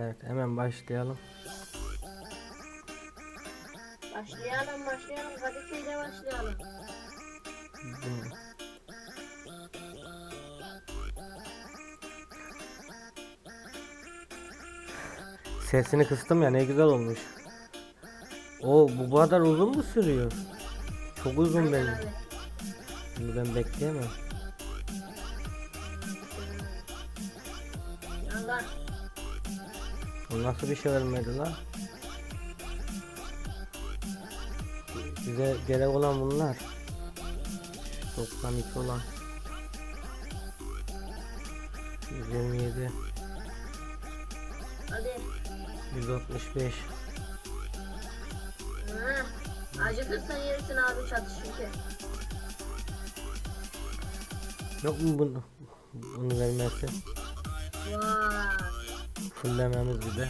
Evet hemen başlayalım. Başlayalım başlayalım. Kadıköy'de başlayalım. Bu- Sesini kıstım ya ne güzel olmuş. O bu kadar uzun mu sürüyor? Çok uzun benim. Şimdi ben bekleyemem. Allah. Nasıl bir şey vermedi lan? Bize gerek olan bunlar. 92 olan. 127 Hadi. 165 Hı. Acıkırsan yersin abi çatı çünkü. Yok mu bunu? Bunu vermesi? Vay. Fullememiz bir de.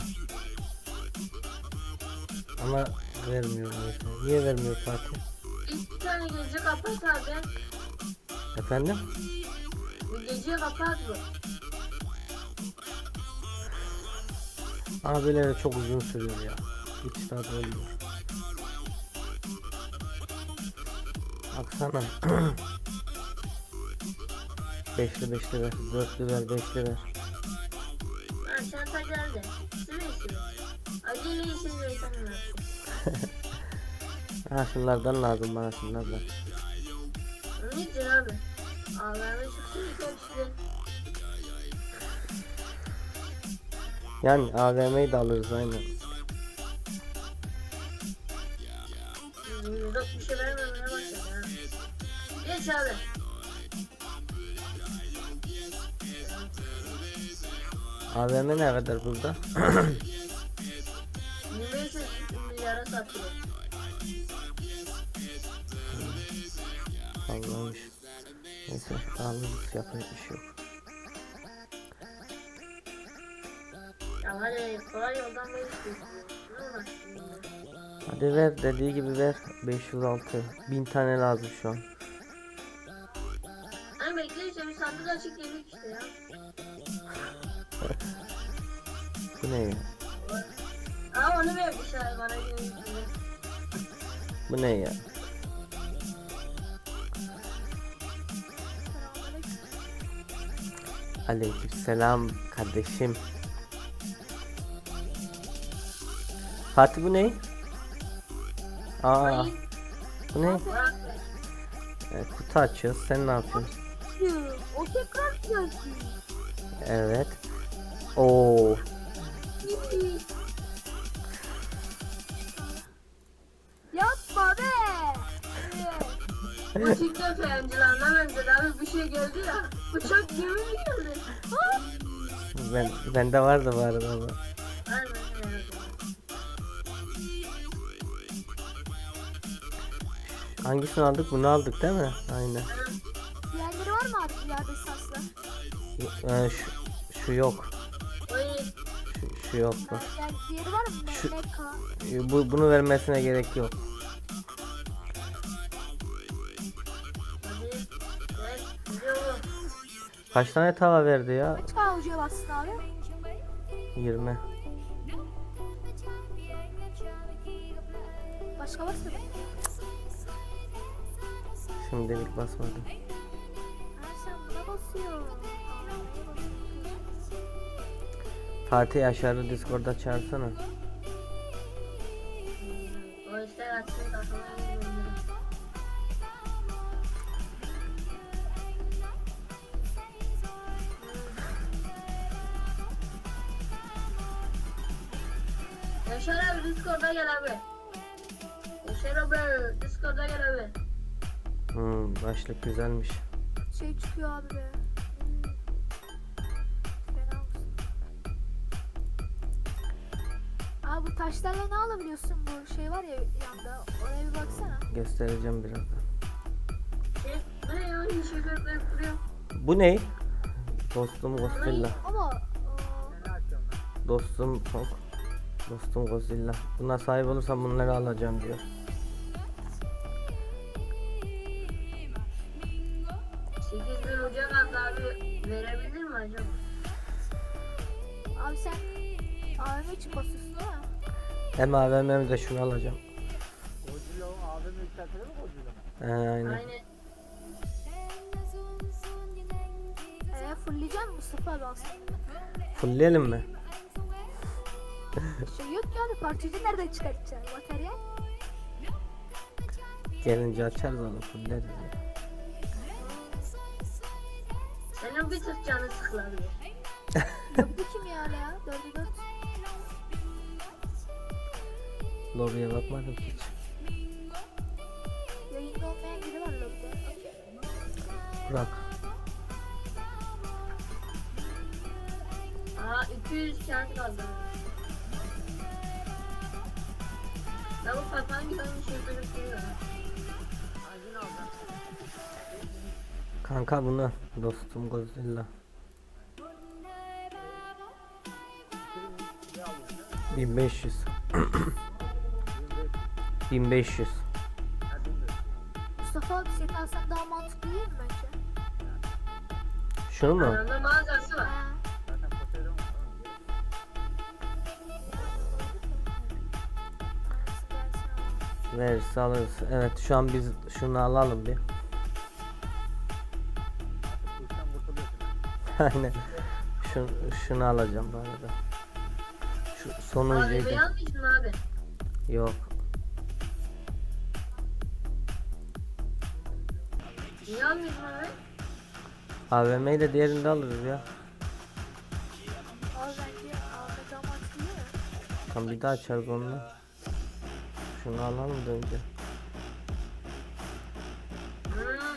Ama vermiyor neyse. Niye vermiyor Fatih? İlk bir tane gece kapat abi. Efendim? Bu gece kapat bu. Abileri çok uzun sürüyor ya. Hiç tadı olmuyor. Baksana. beşli beşli ver. Dörtlü ver. Beşli ver. Çanta geldi. Acele Ha şunlardan lazım bana şunlardan. Ne için abi? Ağlarına çıksın yukarı. Yani AVM'yi de alırız aynen. Yok bir şey vermemeye başladı ha. Geç abi. AVM ne kadar burada? 2500 milyara satıyor. Allah'mış. Neyse alırız yapacak bir şey yok. Hadi ver dediği gibi ver. 506. 1000 tane lazım şu an. Hani bekle işte bir sandık açık yemek işte ya. Bu ne ya? Aa onu vermişler bana Bu ne ya? Aleykümselam kardeşim. Fatih bu ne? Aa, bu ne? Bırak be. E, kutu açıyoruz. Sen ne yapıyorsun? O tekrar. Evet. Oo, Yapma be. Bu çıktı fayancılardan önce de abi bir şey geldi ya. Bıçak gibi mi geldi? ben bende vardı bu arada ama. Aynen öyle. Hangisini aldık? Bunu aldık değil mi? Aynen. Diğerleri var mı abi ileride saslı? E, şu, şu yok. İyi. Şu, yok bu. Şu- Bu, bunu vermesine gerek yok. Kaç tane tava verdi ya? Kaç avucuya bastın abi? 20. Başka varsa mı? Şimdilik basmadım. Ha sen buna basıyorsun. Fatih aşağıda Discord'da çağırsana. O işte açsın yürüyorum. Yaşar abi Discord'a gel abi. Yaşar abi Discord'a gel abi. Hmm, başlık güzelmiş. Şey çıkıyor abi be. Bu taşlarla ne alabiliyorsun bu şey var ya yanda oraya bir baksana. Göstereceğim birazdan. Şey, bu ne ya? Bu? Dostum Godzilla. Ama Dostum Tok. Dostum Godzilla. Buna sahip olursam bunları alacağım diyor. Sekiz bin uca kaldı abi. Verebilir mi acaba? abi sen AVM için basıyorsun değil mi? Hem AVM hem de şunu alacağım. Godzilla AVM yükseltilir mi Godzilla? He, aynen. Aynen. Eee fullleyecek misin Mustafa abi aslında? Fullleyelim mi? Şey yok yani parçacı nereden çıkartacaksın? Materyal? Gelince açarız onu fulleriz. ya. Senin bir tık canı sıkılabilir. Lobiye bakmadım hiç. Yayında olmayan biri var lobide. Burak. Aa 200 kağıt kaldı. Ya bu şey bölüp Hangini alacağım? Kanka bunu dostum Godzilla. Alıyorsun? 1500. 25. 1500. Ha 1500. Mustafa abi seni alsan daha mantıklı değil mi bence? Şunu mu? Yanında mağazası var. Ha. Zaten Poseidon var. Verirse alırız. Evet şu an biz şunu alalım bir. Aynen. Şunu, şunu alacağım bu arada. Şu Abi bey almışsın abi. Yok. Niye almıyorsun abi? AVM'yi de diğerinde alırız ya. Abi AVM daha mantıklı değil mi? Tamam bir daha açarız onunla. Şunu alalım da önce. Hmm.